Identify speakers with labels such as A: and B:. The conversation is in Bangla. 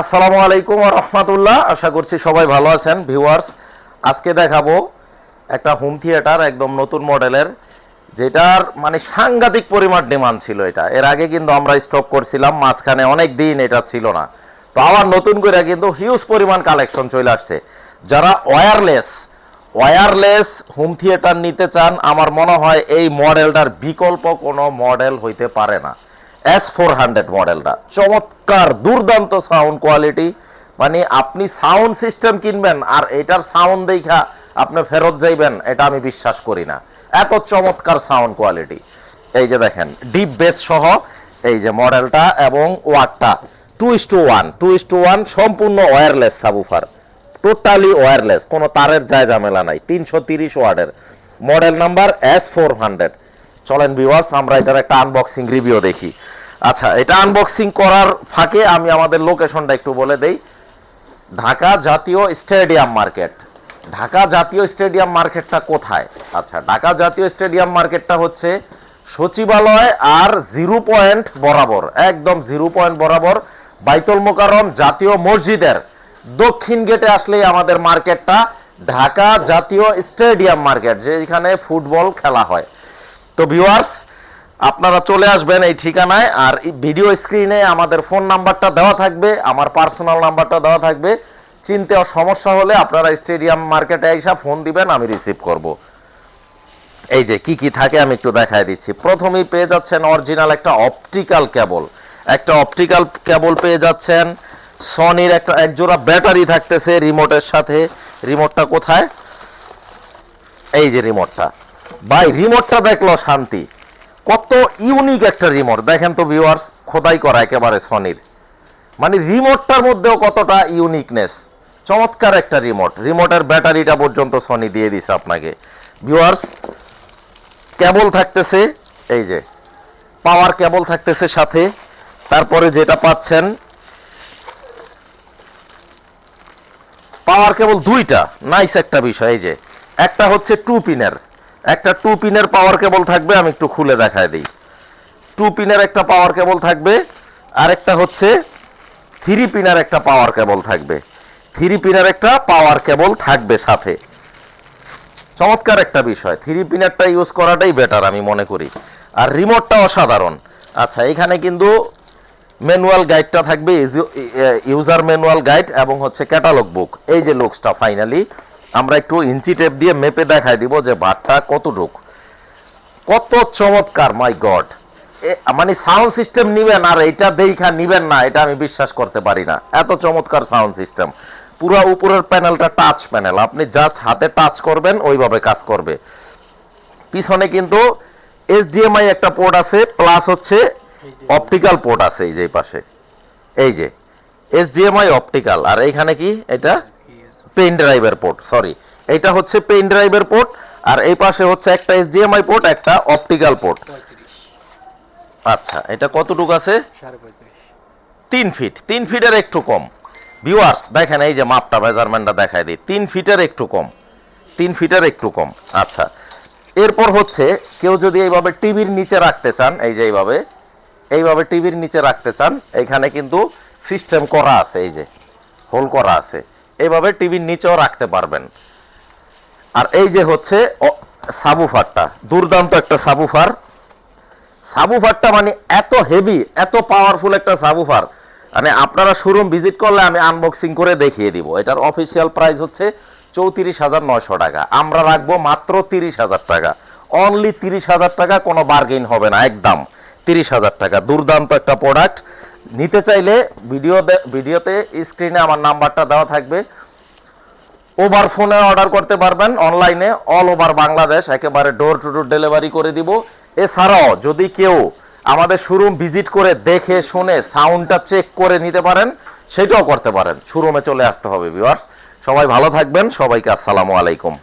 A: আসসালামু আলাইকুম রহমতুল্লাহ। আশা করছি সবাই ভালো আছেন, ভিউয়ার্স। আজকে দেখাবো একটা হোম থিয়েটার, একদম নতুন মডেলের, যেটার মানে সাংঘাতিক পরিমাণ ডিমান্ড ছিল এটা। এর আগে কিন্তু আমরা স্টক করছিলাম, মাঝখানে অনেক দিন এটা ছিল না। তো আবার নতুন করে কিন্তু হিউজ পরিমাণ কালেকশন চলে আসছে। যারা ওয়্যারলেস ওয়্যারলেস হোম থিয়েটার নিতে চান, আমার মনে হয় এই মডেলটার বিকল্প কোনো মডেল হইতে পারে না। এস ফোর হান্ড্রেড মডেলটা চমৎকার, দুর্দান্ত সাউন্ড কোয়ালিটি মানে আপনি সাউন্ড সিস্টেম কিনবেন আর এটার সাউন্ড দেখা আপনি ফেরত যাইবেন, এটা আমি বিশ্বাস করি না। এত চমৎকার সাউন্ড কোয়ালিটি এই যে দেখেন ডিপ বেস সহ এই যে মডেলটা এবং ওয়াটটা two is two one two is two one সম্পূর্ণ ওয়্যারলেস সাবুফার টোটালি ওয়্যারলেস কোনো তারের যায় ঝামেলা নাই, তিনশো তিরিশ ওয়ার্ডের model number S four hundred চলেন ভিউয়ার্স আমরা এটার একটা আনবক্সিং রিভিউ দেখি। আচ্ছা এটা আনবক্সিং করার ফাঁকে আমি আমাদের লোকেশনটা একটু বলে দেই। ঢাকা জাতীয় স্টেডিয়াম মার্কেট। ঢাকা জাতীয় স্টেডিয়াম মার্কেটটা কোথায়? আচ্ছা ঢাকা জাতীয় স্টেডিয়াম মার্কেটটা হচ্ছে সচিবালয় আর জিরো পয়েন্ট বরাবর, একদম জিরো পয়েন্ট বরাবর বাইতুল মোকারম জাতীয় মসজিদের। দক্ষিণ গেটে আসলেই আমাদের মার্কেটটা ঢাকা জাতীয় স্টেডিয়াম মার্কেট যেখানে ফুটবল খেলা হয়। তো ভিউয়ার্স আপনারা চলে আসবেন এই ঠিকানায়, আর ভিডিও স্ক্রিনে আমাদের ফোন নাম্বারটা দেওয়া থাকবে, আমার পার্সোনাল নাম্বারটা দেওয়া থাকবে। চিনতে সমস্যা হলে আপনারা স্টেডিয়াম মার্কেটে এসে ফোন দিবেন, আমি রিসিভ করব। এই যে কি কি থাকে আমি একটু দেখায় দিচ্ছি। প্রথমেই পেয়ে যাচ্ছেন অরিজিনাল একটা অপটিক্যাল কেবল। একটা অপটিক্যাল কেবল পেয়ে যাচ্ছেন। সনির একটা একজোড়া ব্যাটারি থাকতেছে রিমোটের সাথে। রিমোটটা কোথায়? এই যে রিমোটটা। ভাই, রিমোটটা দেখল শান্তি। কত ইউনিক একটা রিমোট দেখেন তো ভিউয়ার্স খোদাই করা একেবারে সনির। মানে রিমোটটার মধ্যেও কতটা ইউনিকনেস চমৎকার একটা রিমোট রিমোটের ব্যাটারিটা পর্যন্ত সনি দিয়ে দিছে আপনাকে। ভিউয়ার্স কেবল থাকতেছে, এই যে পাওয়ার কেবল থাকতেছে সাথে। তারপরে যেটা পাচ্ছেন পাওয়ার কেবল দুইটা। নাইস একটা বিষয়, এই যে। একটা হচ্ছে টু পিনের একটা টু পিনের পাওয়ার কেবল থাকবে, আমি একটু খুলে দেখায় দিই। টু পিনের একটা পাওয়ার কেবল থাকবে আর একটা হচ্ছে থ্রি পিনের একটা পাওয়ার কেবল থাকবে। থ্রি পিনের একটা পাওয়ার কেবল থাকবে সাথে। চমৎকার একটা বিষয় থ্রি পিনারটা ইউজ করাটাই বেটার আমি মনে করি। আর রিমোটটা অসাধারণ। আচ্ছা এখানে কিন্তু ম্যানুয়াল গাইডটা থাকবে ইউজার ম্যানুয়াল গাইড এবং হচ্ছে ক্যাটালগ বুক এই যে লুকসটা ফাইনালি আমরা একটু ইঞ্চি টেপ দিয়ে মেপে দেখাই দিব যে বাটটা কতটুক। কত চমৎকার মাই গড মানে সাউন্ড সিস্টেম নিবেন আর এটা দেখা নিবেন না, এটা আমি বিশ্বাস করতে পারি না। এত চমৎকার সাউন্ড সিস্টেম পুরো উপরের প্যানেলটা টাচ প্যানেল আপনি জাস্ট হাতে টাচ করবেন, ওইভাবে কাজ করবে। পিছনে কিন্তু এইচডিএমআই একটা পোর্ট আছে প্লাস হচ্ছে অপটিক্যাল পোর্ট আছে এই যে পাশে। এই যে এইচডিএমআই অপটিক্যাল আর এইখানে কি? এটা পেন ড্রাইভের পোর্ট সরি। এটা হচ্ছে পেন ড্রাইভের পোর্ট আর এই পাশে হচ্ছে একটা এইচডিএমআই পোর্ট একটা অপটিক্যাল পোর্ট। আচ্ছা এটা কতটুকু আছে? তিন ফিট তিন ফিটের একটু কম। ভিউয়ার্স দেখেন এই যে মাপটা মেজারমেন্টটা দেখায় দিই। তিন ফিটের একটু কম তিন ফিটের একটু কম। আচ্ছা এরপর হচ্ছে কেউ যদি এইভাবে টিভির নিচে রাখতে চান এই যে এইভাবে এইভাবে টিভির নিচে রাখতে চান এইখানে কিন্তু সিস্টেম করা আছে এই যে হোল করা আছে। এইভাবে টিভির নিচেও রাখতে পারবেন। আর এই যে হচ্ছে সাবুফারটা, দুর্দান্ত একটা সাবুফার। সাবুফারটা মানে এত হেভি এত পাওয়ারফুল একটা সাবুফার। মানে আপনারা শোরুম ভিজিট করলে আমি আনবক্সিং করে দেখিয়ে দিব। এটার অফিসিয়াল প্রাইস হচ্ছে চৌত্রিশ হাজার নয়শো টাকা। আমরা রাখব মাত্র তিরিশ হাজার টাকা। অনলি তিরিশ হাজার টাকা কোনো বার্গেন হবে না, একদম। তিরিশ হাজার টাকা। দুর্দান্ত একটা প্রোডাক্ট নিতে চাইলে ভিডিও ভিডিওতে স্ক্রিনে আমার নাম্বারটা দেওয়া থাকবে। ওভার ফোনে অর্ডার করতে পারবেন অনলাইনে অল ওভার বাংলাদেশ একেবারে ডোর টু ডোর ডেলিভারি করে দিব। এছাড়াও যদি কেউ আমাদের শোরুম ভিজিট করে দেখে, শুনে সাউন্ডটা চেক করে নিতে পারেন, সেটাও করতে পারেন। শোরুমে চলে আসতে হবে ভিউয়ার্স সবাই ভালো থাকবেন, সবাইকে আসসালামু আলাইকুম।